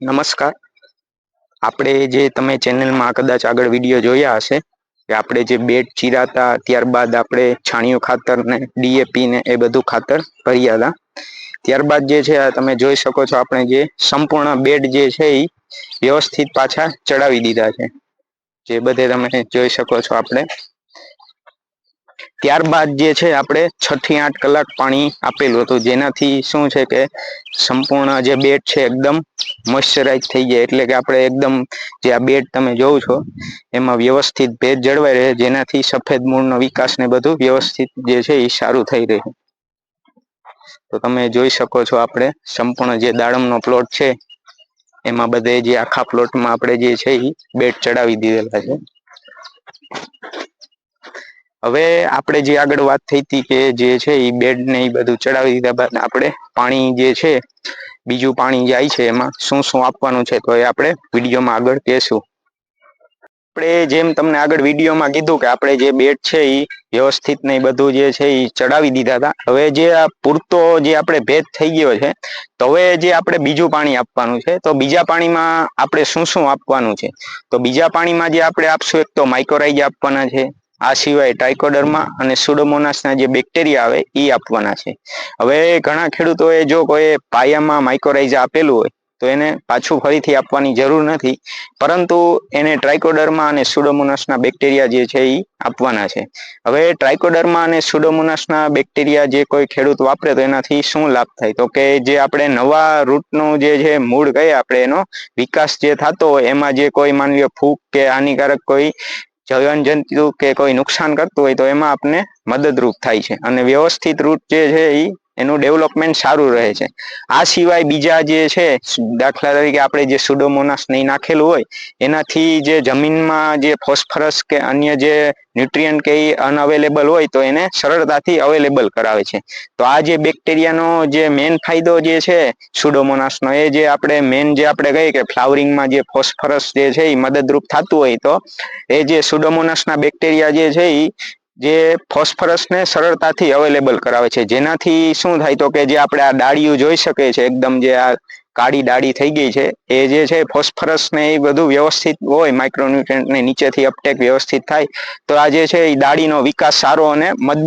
નમસ્કાર. આપણે જે તમે ચેનલમાં કદાચ આગળ વીડિયો જોયા હશે, કે આપણે જે બેડ ચીરાતા ત્યારબાદ આપણે છાણિયું ખાતર ને ડીએપી ને એ બધું ખાતર ભર્યા હતા. ત્યારબાદ જે છે તમે જોઈ શકો છો, આપણે જે સંપૂર્ણ બેડ જે છે એ વ્યવસ્થિત પાછા ચડાવી દીધા છે. જે બધે તમે જોઈ શકો છો આપણે. ત્યારબાદ જે છે, આપણે છ થી આઠ કલાક પાણી આપેલું હતું. જેનાથી શું છે કે સંપૂર્ણ જે બેડ છે, એકદમ મોઇશ્ચરાઇઝ થઈ જાય એટલે કે આપણે એકદમ જે આ બેડ તમે જોવો છો, એમાં વ્યવસ્થિત ભેજ જળવાઈ રહે, જેનાથી સફેદ મૂળનો વિકાસ ને બધું વ્યવસ્થિત જે છે એ સારું થઈ રહે. તો તમે જોઈ શકો છો આપણે સંપૂર્ણ જે દાડમનો પ્લોટ છે, એમાં બધે જે આખા પ્લોટમાં આપણે જે છે એ બેડ ચડાવી દીધેલા છે. હવે આપણે જે આગળ વાત થઈ હતી કે જે છે એ બેડ ને એ બધું ચડાવી દીધા બાદ આપણે પાણી જે છે બીજું પાણી જાય છે એમાં. શું શું આપવાનું છે તો એ આપણે વિડીયોમાં આગળ કહેશું. આપણે જેમ તમને આગળ વિડીયોમાં કીધું કે આપણે જે બેડ છે એ વ્યવસ્થિત ને બધું જે છે એ ચડાવી દીધા હતા. હવે જે આ પૂરતો જે આપણે ભેદ થઈ ગયો છે, તો હવે જે આપણે બીજું પાણી આપવાનું છે, તો બીજા પાણીમાં આપણે શું શું આપવાનું છે? તો બીજા પાણીમાં જે આપણે આપશું, એક તો માઇક્રોરાઇઝ આપવાના છે આ સિવાય ટ્રાઇકોડર્મા અને સુડોમોનાસના જે બેક્ટેરિયા આવે એ આપવાના છે. હવે ઘણા ખેડૂતોએ જો કોઈ પાયામાં માઇક્રોરાઇઝા આપેલું હોય, તો એને પાછું ફરીથી આપવાની જરૂર નથી. પરંતુ એને ટ્રાઇકોડર્મા અને સુડોમોનાસના બેક્ટેરિયા જે છે એ આપવાના છે. હવે ટ્રાઇકોડર્મા અને સુડોમોનાસના બેક્ટેરિયા જે કોઈ ખેડૂત વાપરે, તો એનાથી શું લાભ થાય? તો કે જે આપણે નવા રૂટનું જે છે મૂળ કહીએ આપણે એનો વિકાસ જે થતો હોય, એમાં જે કોઈ માનવીય ફૂગ કે હાનિકારક કોઈ જંતુ કે કોઈ નુકસાન કરતું હોય તો એમાં આપને મદદરૂપ થાય છે. અને વ્યવસ્થિત રૂટ જે છે એ એનું ડેવલપમેન્ટ સારું રહે છે. આ સિવાય બીજા જે છે, દાખલા તરીકે આપણે જે સુડોમોનાસ નહીં નાખેલું હોય, એનાથી જે જમીનમાં જે ફોસ્ફરસ કે અન્ય જે ન્યુટ્રિયન્ટ કે એ અનઅવેલેબલ હોય તો એને સરળતાથી અવેલેબલ કરાવે છે. તો આ જે બેક્ટેરિયાનો જે મેન ફાયદો જે છે સુડોમોનાસનો એ જે આપણે મેઇન જે આપણે કહીએ કે ફ્લાવરિંગમાં જે ફોસ્ફરસ જે છે એ મદદરૂપ થતું હોય તો, એ જે સુડોમોનાસના બેક્ટેરિયા જે છે એ જે ફોસ્ફરસને સરળતાથી અવેલેબલ કરાવે છે. જેનાથી શું થાય તો કે જે આપણે આ ડાળીઓ જોઈ શકે છે એકદમ જે આ કાળી ડાળી થઈ ગઈ છે, એ જે છે ફોસ્ફરસ ને એ બધું વ્યવસ્થિત હોય માઇક્રોન્યુટ્રન્ટ ને નીચેથી અપટેક વ્યવસ્થિત થાય, તો આ જે છે એ ડાળીનો વિકાસ સારો અને મજબૂત